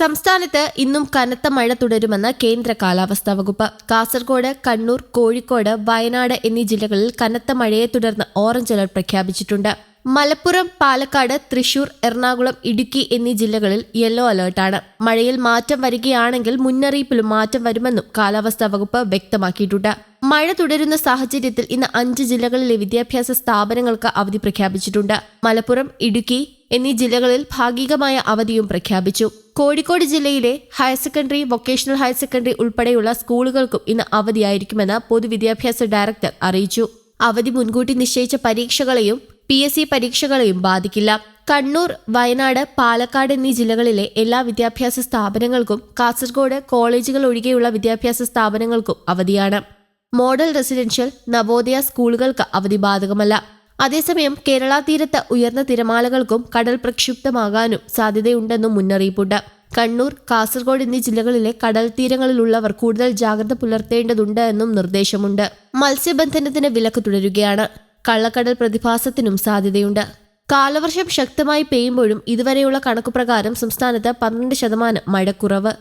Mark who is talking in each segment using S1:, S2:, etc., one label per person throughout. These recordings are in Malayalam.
S1: സംസ്ഥാനത്ത് ഇന്നും കനത്ത മഴ തുടരുമെന്ന് കേന്ദ്ര കാലാവസ്ഥാ വകുപ്പ്. കാസർഗോഡ് കണ്ണൂർ കോഴിക്കോട് വയനാട് എന്നീ ജില്ലകളിൽ കനത്ത മഴയെ തുടർന്ന് ഓറഞ്ച് അലർട്ട് പ്രഖ്യാപിച്ചിട്ടുണ്ട്. മലപ്പുറം പാലക്കാട് തൃശൂർ എറണാകുളം ഇടുക്കി എന്നീ ജില്ലകളിൽ യെല്ലോ അലേർട്ടാണ്. മഴയിൽ മാറ്റം വരികയാണെങ്കിൽ മുന്നറിയിപ്പിലും മാറ്റം വരുമെന്നും കാലാവസ്ഥാ വകുപ്പ് വ്യക്തമാക്കിയിട്ടുണ്ട്. മഴ തുടരുന്ന സാഹചര്യത്തിൽ ഇന്ന് അഞ്ച് ജില്ലകളിലെ വിദ്യാഭ്യാസ സ്ഥാപനങ്ങൾക്ക് അവധി പ്രഖ്യാപിച്ചിട്ടുണ്ട്. മലപ്പുറം ഇടുക്കി എന്നീ ജില്ലകളിൽ ഭാഗികമായ അവധിയും പ്രഖ്യാപിച്ചു. കോഴിക്കോട് ജില്ലയിലെ higher secondary vocational higher secondary ഉൾപ്പെടെയുള്ള സ്കൂളുകൾക്കും ഇന്ന് അവധിയായിരിക്കുമെന്ന് പൊതുവിദ്യാഭ്യാസ ഡയറക്ടർ അറിയിച്ചു. അവധി മുൻകൂട്ടി നിശ്ചയിച്ച പരീക്ഷകളെയും പി എസ് സി പരീക്ഷകളെയും ബാധിക്കില്ല. കണ്ണൂർ വയനാട് പാലക്കാട് എന്നീ ജില്ലകളിലെ എല്ലാ വിദ്യാഭ്യാസ സ്ഥാപനങ്ങൾക്കും കാസർഗോഡ് കോളേജുകൾ ഒഴികെയുള്ള വിദ്യാഭ്യാസ സ്ഥാപനങ്ങൾക്കും അവധിയാണ്. മോഡൽ റെസിഡൻഷ്യൽ നവോദയ സ്കൂളുകൾക്ക് അവധി ബാധകമല്ല. അതേസമയം കേരള തീരത്ത് ഉയർന്ന തിരമാലകൾക്കും കടൽ പ്രക്ഷുബ്ധമാകാനും സാധ്യതയുണ്ടെന്നും മുന്നറിയിപ്പുണ്ട്. കണ്ണൂർ കാസർഗോഡ് എന്നീ ജില്ലകളിലെ കടൽ തീരങ്ങളിലുള്ളവർ കൂടുതൽ ജാഗ്രത പുലർത്തേണ്ടതുണ്ട് എന്നും നിർദ്ദേശമുണ്ട്. മത്സ്യബന്ധനത്തിന് വിലക്ക് തുടരുകയാണ്. കള്ളക്കടൽ പ്രതിഭാസത്തിനും സാധ്യതയുണ്ട്. കാലവർഷം ശക്തമായി പെയ്യുമ്പോഴും ഇതുവരെയുള്ള കണക്കുപ്രകാരം സംസ്ഥാനത്ത് പന്ത്രണ്ട് ശതമാനം മഴക്കുറവ്.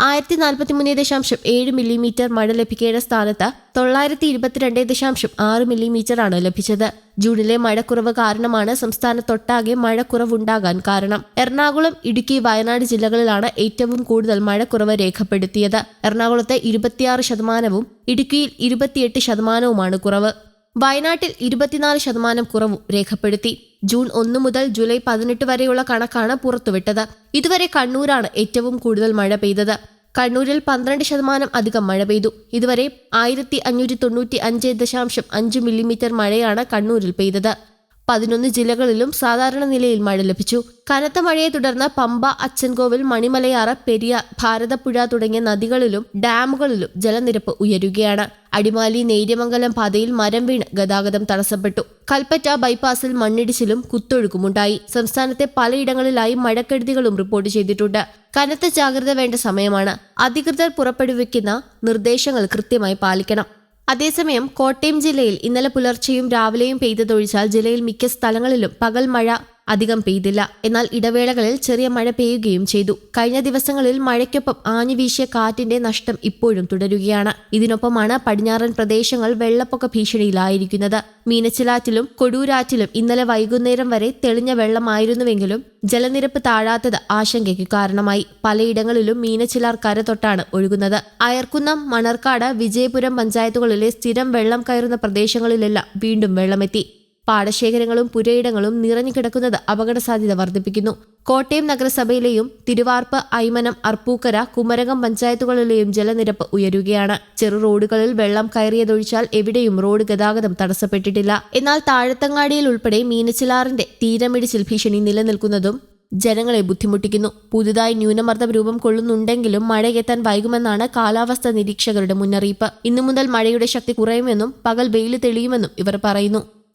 S1: ആയിരത്തി നാൽപ്പത്തിമൂന്ന് ദശാംശം ഏഴ് മില്ലിമീറ്റർ മഴ ലഭിക്കേണ്ട സ്ഥാനത്ത് തൊള്ളായിരത്തി ഇരുപത്തിരണ്ട് ദശാംശം ആറ് മില്ലിമീറ്ററാണ് ലഭിച്ചത്. ജൂണിലെ മഴക്കുറവ് കാരണമാണ് സംസ്ഥാനത്തൊട്ടാകെ മഴക്കുറവുണ്ടാകാൻ കാരണം. എറണാകുളം ഇടുക്കി വയനാട് ജില്ലകളിലാണ് ഏറ്റവും കൂടുതൽ മഴക്കുറവ് രേഖപ്പെടുത്തിയത്. എറണാകുളത്തെ ഇരുപത്തിയാറ് ശതമാനവും ഇടുക്കിയിൽ ഇരുപത്തിയെട്ട് ശതമാനവുമാണ് കുറവ്. വയനാട്ടിൽ ഇരുപത്തിനാല് ശതമാനം കുറവും രേഖപ്പെടുത്തി. ജൂൺ ഒന്ന് മുതൽ ജൂലൈ പതിനെട്ട് വരെയുള്ള കണക്കാണ് പുറത്തുവിട്ടത്. ഇതുവരെ കണ്ണൂരാണ് ഏറ്റവും കൂടുതൽ മഴ പെയ്തത്. കണ്ണൂരിൽ പന്ത്രണ്ട് ശതമാനം അധികം മഴ പെയ്തു. ഇതുവരെ ആയിരത്തി അഞ്ഞൂറ്റി തൊണ്ണൂറ്റി അഞ്ച് ദശാംശം അഞ്ച് മില്ലിമീറ്റർ മഴയാണ് കണ്ണൂരിൽ പെയ്തത്. പതിനൊന്ന് ജില്ലകളിലും സാധാരണ നിലയിൽ മഴ ലഭിച്ചു. കനത്ത മഴയെ തുടർന്ന് പമ്പ അച്ചൻകോവിൽ മണിമലയാറ് പെരിയ ഭാരതപ്പുഴ തുടങ്ങിയ നദികളിലും ഡാമുകളിലും ജലനിരപ്പ് ഉയരുകയാണ്. അടിമാലി നേര്യമംഗലം പാതയിൽ മരം വീണ് ഗതാഗതം തടസ്സപ്പെട്ടു. കൽപ്പറ്റ ബൈപ്പാസിൽ മണ്ണിടിച്ചിലും കുത്തൊഴുക്കുമുണ്ടായി. സംസ്ഥാനത്തെ പലയിടങ്ങളിലായി മഴക്കെടുതികളും റിപ്പോർട്ട് ചെയ്തിട്ടുണ്ട്. കനത്ത ജാഗ്രത വേണ്ട സമയമാണ്. അധികൃതർ പുറപ്പെടുവിക്കുന്ന നിർദ്ദേശങ്ങൾ കൃത്യമായി പാലിക്കണം. അതേസമയം കോട്ടയം ജില്ലയിൽ ഇന്നലെ പുലർച്ചെയും രാവിലെയും പെയ്തതൊഴിച്ചാൽ ജില്ലയിൽ മിക്ക സ്ഥലങ്ങളിലും പകൽ മഴ അധികം പെയ്തില്ല. എന്നാൽ ഇടവേളകളിൽ ചെറിയ മഴ പെയ്യുകയും ചെയ്തു. കഴിഞ്ഞ ദിവസങ്ങളിൽ മഴയ്ക്കൊപ്പം ആഞ്ഞു വീശിയ കാറ്റിന്റെ നഷ്ടം ഇപ്പോഴും തുടരുകയാണ്. ഇതിനൊപ്പമാണ് പടിഞ്ഞാറൻ പ്രദേശങ്ങൾ വെള്ളപ്പൊക്ക ഭീഷണിയിലായിരിക്കുന്നത്. മീനച്ചിലാറ്റിലും കൊടൂരാറ്റിലും ഇന്നലെ വൈകുന്നേരം വരെ തെളിഞ്ഞ വെള്ളമായിരുന്നുവെങ്കിലും ജലനിരപ്പ് താഴാത്തത് ആശങ്കയ്ക്ക് കാരണമായി. പലയിടങ്ങളിലും മീനച്ചിലാർ കരതൊട്ടാണ് ഒഴുകുന്നത്. അയർക്കുന്നം മണർക്കാട് വിജയപുരം പഞ്ചായത്തുകളിലെ സ്ഥിരം വെള്ളം കയറുന്ന പ്രദേശങ്ങളിലെല്ലാം വീണ്ടും വെള്ളമെത്തി. പാടശേഖരങ്ങളും പുരയിടങ്ങളും നിറഞ്ഞു കിടക്കുന്നത് അപകട സാധ്യത വർദ്ധിപ്പിക്കുന്നു. കോട്ടയം നഗരസഭയിലെയും തിരുവാർപ്പ് ഐമനം അർപ്പൂക്കര കുമരകം പഞ്ചായത്തുകളിലെയും ജലനിരപ്പ് ഉയരുകയാണ്. ചെറു റോഡുകളിൽ വെള്ളം കയറിയതൊഴിച്ചാൽ എവിടെയും റോഡ് ഗതാഗതം തടസ്സപ്പെട്ടിട്ടില്ല. എന്നാൽ താഴത്തങ്ങാടിയിൽ ഉൾപ്പെടെ മീനച്ചിലാറിന്റെ തീരമിടിച്ചിൽ ഭീഷണി നിലനിൽക്കുന്നതും ജനങ്ങളെ ബുദ്ധിമുട്ടിക്കുന്നു. പുതുതായി ന്യൂനമർദ്ദം രൂപം കൊള്ളുന്നുണ്ടെങ്കിലും മഴയെത്താൻ വൈകുമെന്നാണ് കാലാവസ്ഥാ നിരീക്ഷകരുടെ മുന്നറിയിപ്പ്. ഇന്നു മുതൽ മഴയുടെ ശക്തി കുറയുമെന്നും പകൽ വെയിൽ തെളിയുമെന്നും ഇവർ പറയുന്നു.